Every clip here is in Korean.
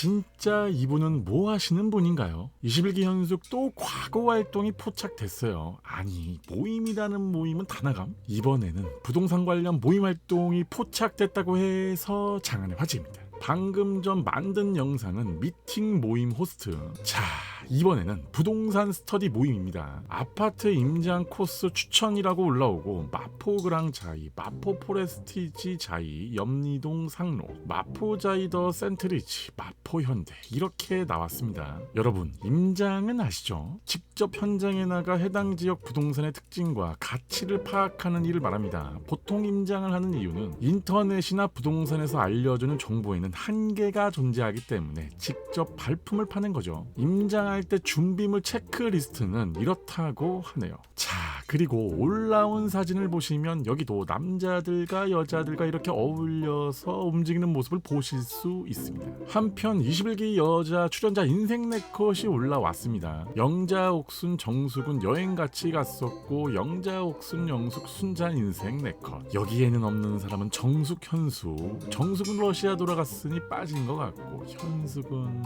진짜 이분은 뭐 하시는 분인가요? 21기 현숙 또 과거 활동이 포착됐어요. 아니 모임이라는 모임은 다 나감? 이번에는 부동산 관련 모임 활동이 포착됐다고 해서 장안의 화제입니다. 방금 전 만든 영상은 미팅 모임 호스트. 자, 이번에는 부동산 스터디 모임입니다. 아파트 임장 코스 추천이라고 올라오고 마포그랑 자이, 마포 포레스티지 자이, 염리동 상로, 마포 자이더 센트리지, 마포 현대 이렇게 나왔습니다. 여러분, 임장은 아시죠? 직접 현장에 나가 해당 지역 부동산의 특징과 가치를 파악하는 일을 말합니다. 보통 임장을 하는 이유는 인터넷이나 부동산에서 알려주는 정보에는 한계가 존재하기 때문에 직접 발품을 파는 거죠. 임장할 때 준비물 체크리스트는 이렇다고 하네요. 자, 그리고 올라온 사진을 보시면 여기도 남자들과 여자들과 이렇게 어울려서 움직이는 모습을 보실 수 있습니다. 한편 21기 여자 출연자 인생 네컷이 올라왔습니다. 영자, 옥순, 정숙은 여행 같이 갔었고 영자, 옥순, 영숙, 순자 인생 네컷. 여기에는 없는 사람은 정숙, 현숙. 정숙은 러시아 돌아갔으니 빠진 것 같고 현숙은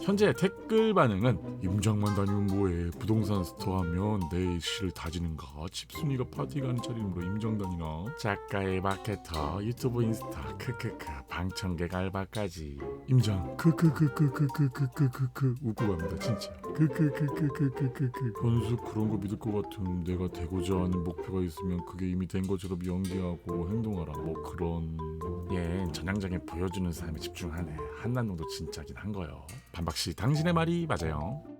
현재 댓글 반응은 임장만 다니면 뭐해 부동산 스토어 하면 내 시를 다 지는가? 집순이가 파티 가는 차림으로 다니나? 작가의 마케터 유튜브 인스타 크크크 방청객 알바까지. 임장 크크크크크크크크크크. 웃고 갑니다 진짜. 크크크크크크크크. 현수 그런 거 믿을 것 같은 내가 되고자 하는 목표가 있으면 그게 이미 된 것처럼 연기하고 행동하라. 뭐 그런. 얘 전향적인 보여주는 삶에 집중하네. 한남동도 진짜긴 한 거요. 반박씨 당신의 말이 맞아요